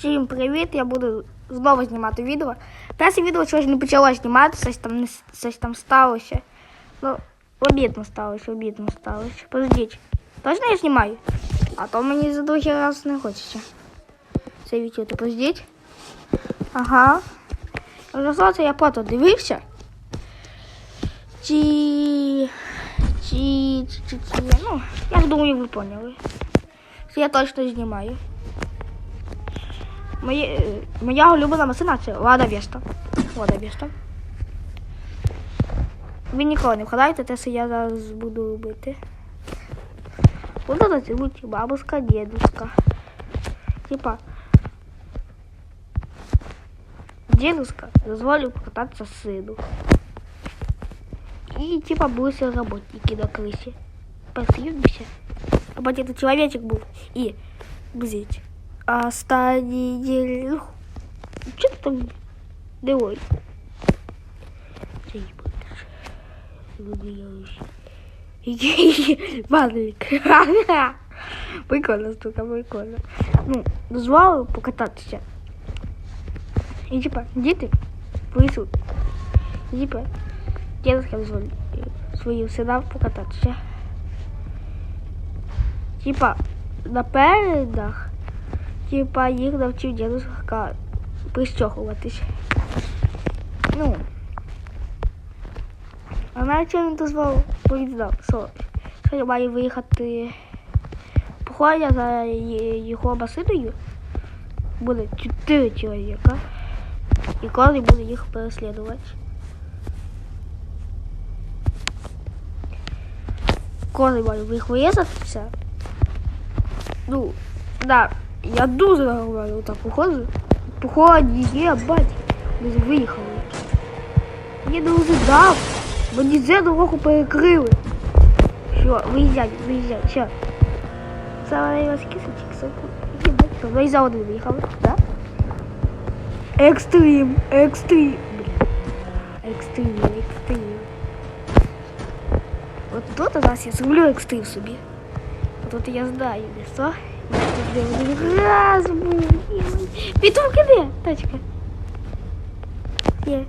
Всім привіт! Я буду знову знімати відео. Перше відео чогось не почало знімати, щось там, щось там сталося. Ну, обідно сталося, обідно сталося. Подождіть. Точно я знімаю? А то мені за другий раз не хочеться. Це відчути, подождіть. Ага. Розлоце я фото дивився. Чи... Чи... Чи... Чи... Ну, я думаю, ви поняли. Що я точно знімаю. Моє, е, моя улюблена машина це Лада Веста. Лада Веста. Ви ніколи не вгадаєте те, що я зараз буду робити. Буду називати бабушка, дедушка. Типа. Дедушка дозволив покататися сину. І типа були все работники на крисі. Посъебися. А потім тут чоловічок був. І бзить. Останній. Ну, ти там їбать. Вибіяюсь. Валик. Прикольно, штука, прикольно. Ну, дозволив покататися. І типа, діти вийшли. І типа, дедушка дозволив своїм синам покататися. Типа, напередах Типа їх навчив дідуська пристягуватись. Ну. А навіть він дозволив, бо він знав, що, що я маю виїхати походя за його машиною. Буде чотири чоловіка. І кожен буде їх переслідувати. Кожен має їх виїздитися. Ну, да, я дуже говорю так походу. Походу, є, бать. Ми ж виїхали. Я не вже дав. Мені за дорогу перекрили. Що, виїжджай, виїжджай, що? Це вас кисочек, соку. Єбать, що, ви за один виїхали, да? Екстрим, екстрим. Бля. Екстрим, екстрим. От тут у нас я зроблю екстрим собі. От я знаю, де що. Раз був. Де, тачка. Є.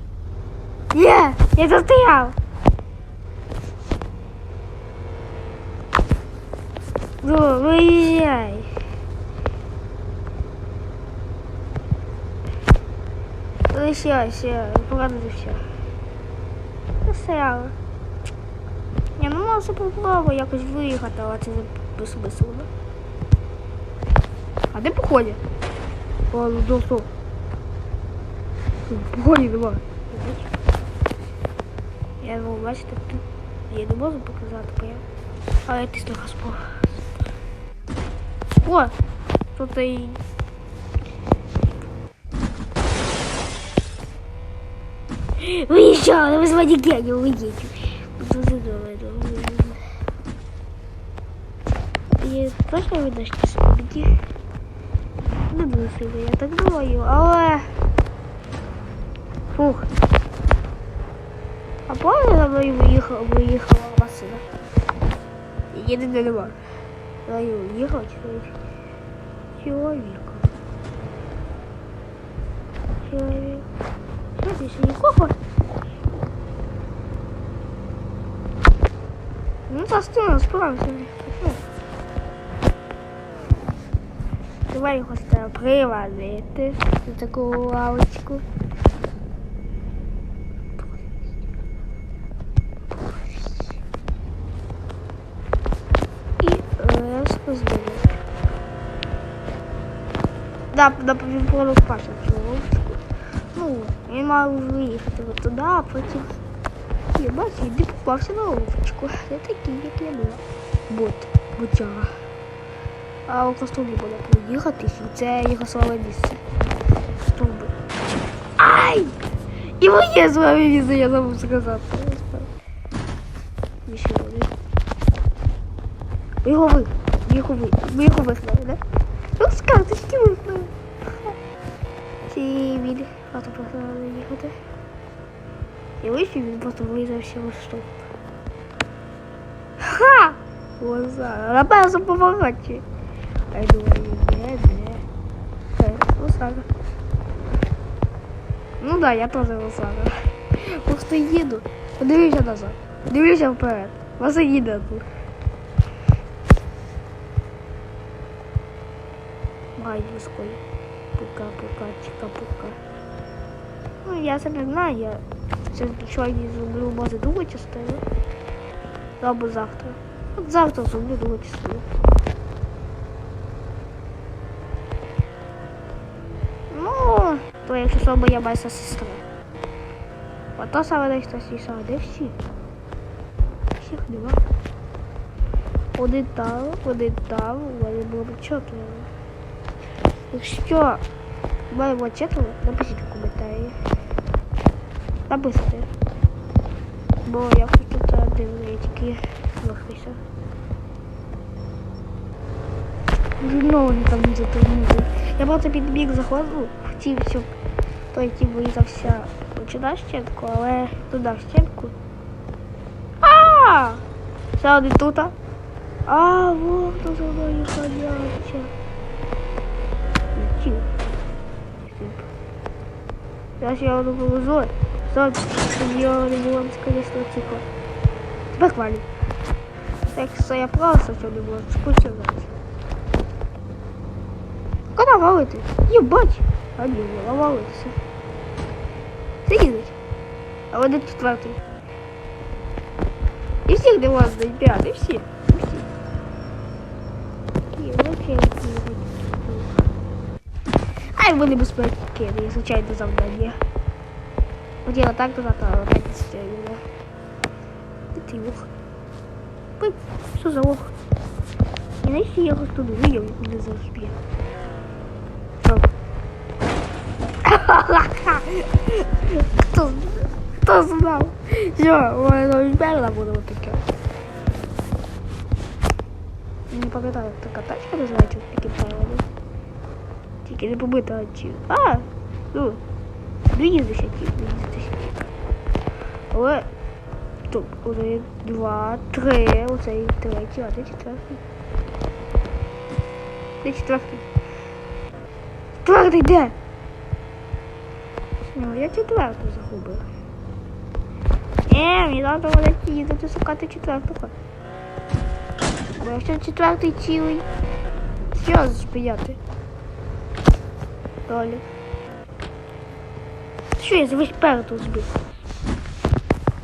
Є, я застояв. Ну, виїжджай. Ну, все, все, погано все. Застряла. Ні, ну може попробую якось виїхати, але це безсмислено. А де поході? О, ну до що? Поході нема. Я його бачите тут. Я не можу показати, бо я. Але ти слухай спор. О! Тут і. Виїжджали, ви звані генію, виїдь. Дуже добре, добре. І точно видно, що собі. Не дуже сильно, я так думаю, але... Фух. А помню, за мною виїхала, виїхала машина? Їде не нема. За мною виїхав чоловік. Чоловік. Чоловік. Що більше нікого? Ну, за стіну справимося. Ну. Давай його став привалити на таку лавочку. І розпоздаю. Да, він продав першу цю лавочку. Ну, він мав виїхати от туди, а потім... І бачиш, іди попався на лавочку. Не такий, як я була. Бот, ботяга. А у костюмі буде проїхатись, і це його слабе місце. Стовби. Ай! І моє слабе місце, я забув сказати. Ще. Ви його ви. Його ви. Ви його вигнали, да? Ну, з карточки вигнали. Чи він просто просто треба їхати? І вийшов, він просто вилізався в стовп. Ха! Глаза. Напевно, повороті. Я думаю, де, де. Це, ось Лосара. Ну да, я теж Лосара. Просто їду. Подивися назад. Дивлюся вперед. Вас їде тут. Байдівською. Пука, пука, чика, пука. Ну, я це не знаю, я це сьогодні зроблю, може, другу частину. Або завтра. От завтра зроблю другу частину. Ну, то якщо що моя майся сестра. Ото саме десь хтось і саме, де всі? Всіх нема. Один там, один там, у мене було б четверо. Якщо маємо четверо, напишіть в коментарі. Написати. Бо я хочу це я тільки рухаюся. Ну, там не затормозив. Я просто підбіг заходу, хотів, щоб той ті вирізався туди в стінку, але туди в стінку. А! Ще один тут. А, вот хто за мною ходяча. Летів. Зараз я його повезу. Стоп, я не була конечно, тихо. Тепер хвалю. Так що я просто що не була скучив зараз. Куди валити? Єбать! А не валитися. Це їдуть. А вони четвертий. І всіх не можна, п'ятий, всі. Всі. І вообще їдуть. Ай, вони безпеки, я звичайно завдання. Хотіла так додати, але так не. Де ти лох? Пип, що за лох? І навіщо я його тут вияв, не завжди. Що? Хто, хто знав? Що, у мене навіть перла буде отаке. Не пам'ятаю, така тачка називається в Пікінтайвані. Тільки не побита. А! Ну, доїздися ті, доїздися ті. Але тут один, два, три, оцей третій, а де четвертий? Де четвертий? Четвертий де? Ну, я четверту загубив. Е, мені треба буде їздити шукати четвертого. Бо якщо четвертий цілий, що спияти? Далі. Що я весь перед збив?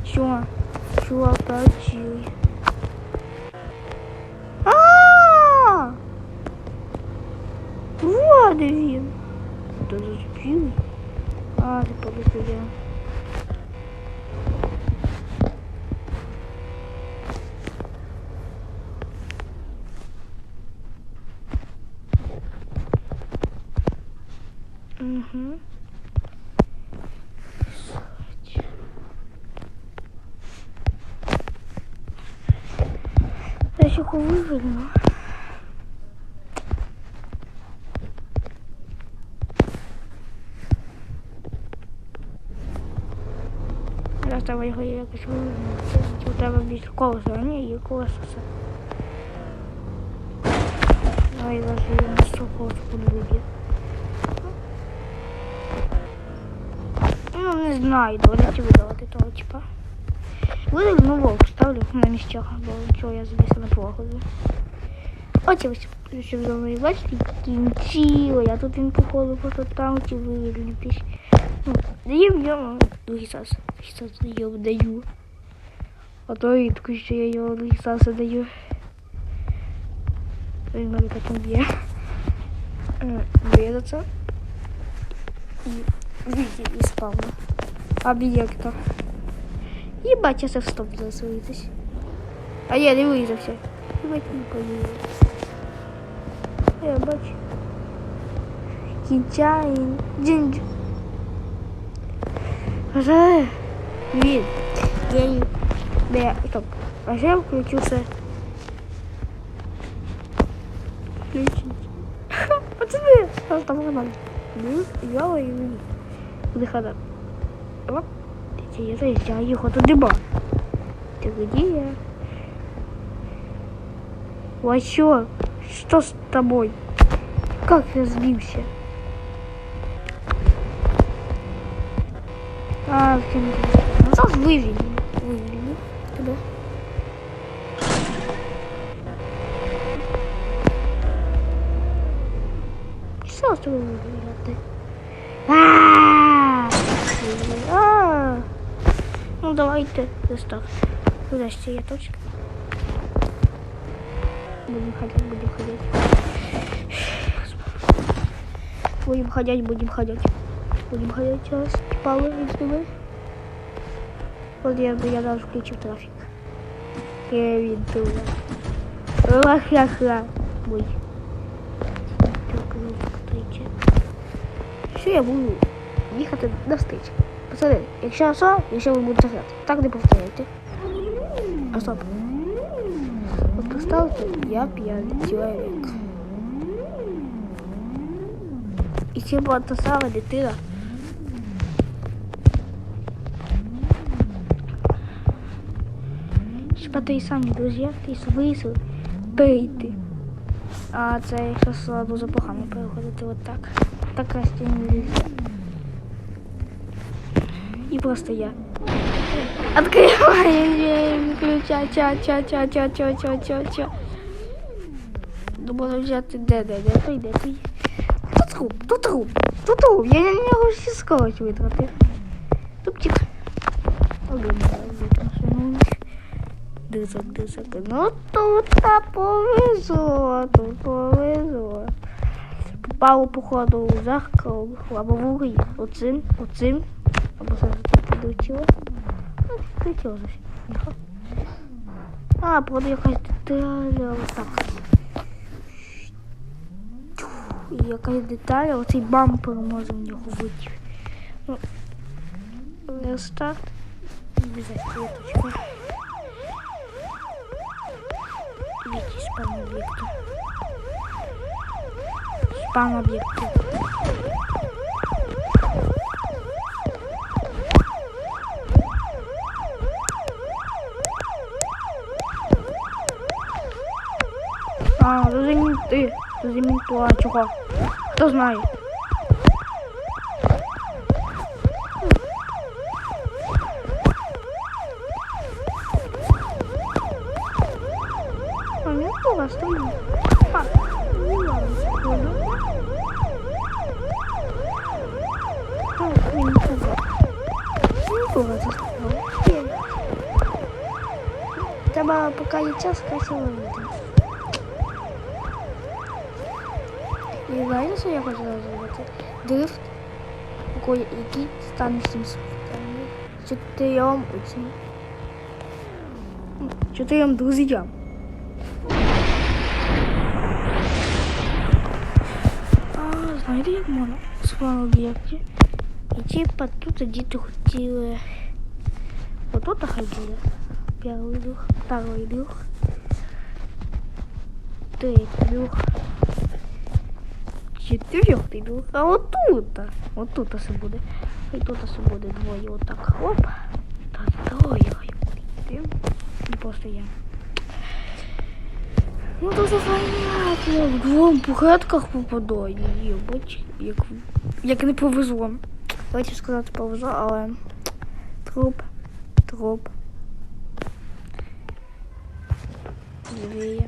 Що? Що перчили? А! Вот він. Хто зачепили? А, ти побити я. Угу. Я ще його виверну. Зараз треба його якось вивернути. Чи треба більше колеса, а ні, є колеса все. Давай зараз я на що колесо подвигаю. Ну, не знаю, давайте видавати того, типа. Видав, ну волк ставлю на місцях, бо чого я звісно на походу. Ось ось, що за мною бачите, кінчило, я тут він походу просто там ті вилітись. Ну, даємо йому другий сас. Сас йому даю. А то рідко, що я його другий сас даю. Він мене потім б'є. Вириться. І вийти із спавну. Об'єкта. Ебать, я в стоп засвоїтись. А я не вирізався. Ебать, не поїду. Я бачу. Кінчаєн. Джинджу. Вже. Він. Я її. Де, стоп. А вже я включився. Включить. Пацаны, что там нормально? Я и выхода. Оп. Я заезжаю его туда дыба. Ты где я? Васё, что с тобой? Как я сбился? А, ну что ж вывели? Вывели тебя. Что с тобой вывели? А, а, ну давайте заставь, достав. Подожди, я точка. Будем ходить, будем ходить. Будем ходить, будем ходить. Будем ходить сейчас. Павел, иди Вот я, я даже включил трафик. Я виду. Ла-ха-ха. Ой. Только не повторите. Що я буду їхати на стич. Пацани, якщо що, якщо ви будете грати, так не повторяйте. А стоп. Вот представьте, я пьяный человек. И це була та сама дитина. Щоб ти самі друзі, ти вийшли перейти. А це якщо дуже погано переходити от так. Так краще не нельзя. И просто я. Открываю, выключай, ча, ча, ча, ча, ча, ча, ча, ча. Думала взяти де, де, де, той, де, той. Тут труп, тут труп, тут труп. Я не можу всі скорость витрати. Тупчик. Один, один, Дизок, дизок. Ну тут повезло, тут повезло. Попало, походу, у зеркало, або в угли. Оцим, оцим. Або зараз тут підлетіло. Ну, зовсім. А, походу якась деталя. Отак. І якась деталя, оцей бампер може в нього вийти. Ну, рестарт. Точка. Спам объекты. Спам объекты. А, заземни ты, заземни туда, чувак. Кто знает? Оставила, оставила. Пап, Так, не нікого. Нікого заставила. Треба поки є час, красиво вийти. І знаєте, що я хочу зробити? Дрифт, який стане 700. Чотирьом оцінкам. Чотирьом друзям. А, знаєте, як можна у своєму об'єкті? І типа тут діти хотіли. Отут ходили. Первый дух, второй дух, третий дух, четвертый дух. А вот тут, вот тут все буде. І тут все буде двоє. Отак. Хоп. Та троє. І просто я. Ну то зафанять, в двом пухетках попадаю. Єбать, як, як не повезло. Давайте сказати повезло, але труп, труп. Дві.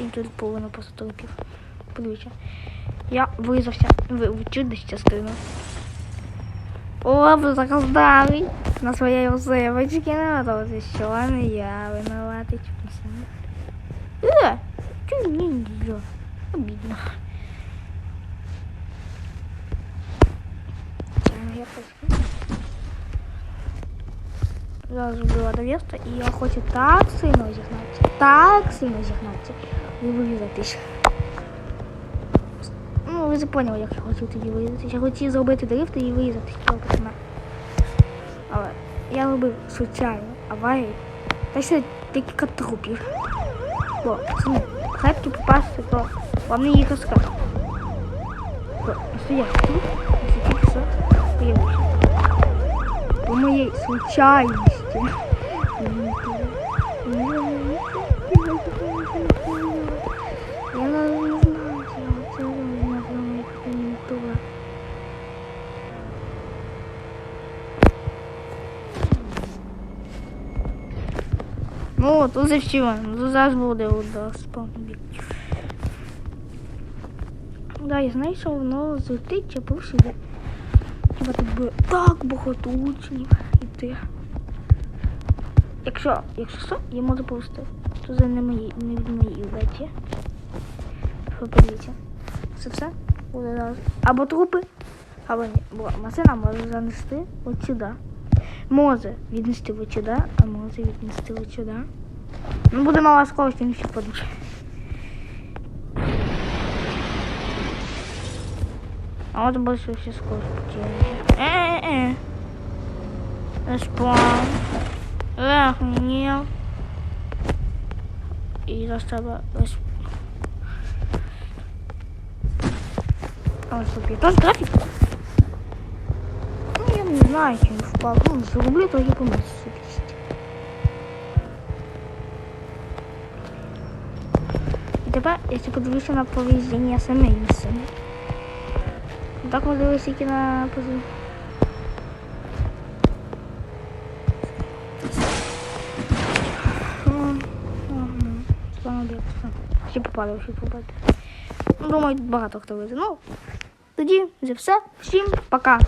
І тут повинно просто трупів. Подивіться. Я вирізався в, чудись частину. О, заказдавий. На своей усывочке надо вот еще я виноватый. Э, что мне нельзя? Обидно. Я уже була довеста и я хочу так сильно зігнатися, так сильно зігнатися і вирізатись. Ну, ви зрозуміли, як я хочу тоді вирізатись. Я хотів зробити дрифт і сама. Але я робив случайно аварію. Та ще декілька трупів. Бо, пацани, хай попасти, то вам не їх розказати. Бо, стоять тут, і тільки що появився. По моей случайности. Я даже не знаю, что это моя комментура. Ну, тут зачем? Ну, зараз буде удар. Да, я знаю, що воно злетить чи повсюди. Хіба тут буде так багато учнів іти. Якщо, якщо що, я можу повсти. То це не мої, не від моєї леті. Подивіться. Це все буде зараз. Або трупи, або ні. Бо машина може занести от сюди. Може віднести от сюди, а може віднести от сюди. Ну, буде мала скорость, він ще подушить. А вот больше все скорость потеряли. Э-э-э. Респаун. Охренел. И заставила респ... А, стоп, я тоже график? Не знаю, чем впал. Ну, зарублю, то я помню, І тепер, якщо подивитися на поведіння самої місцини. Так можливо тільки на позу. Всі попали, всі попали. Ну, думаю, багато хто вийде. Ну, тоді вже все. Всім пока.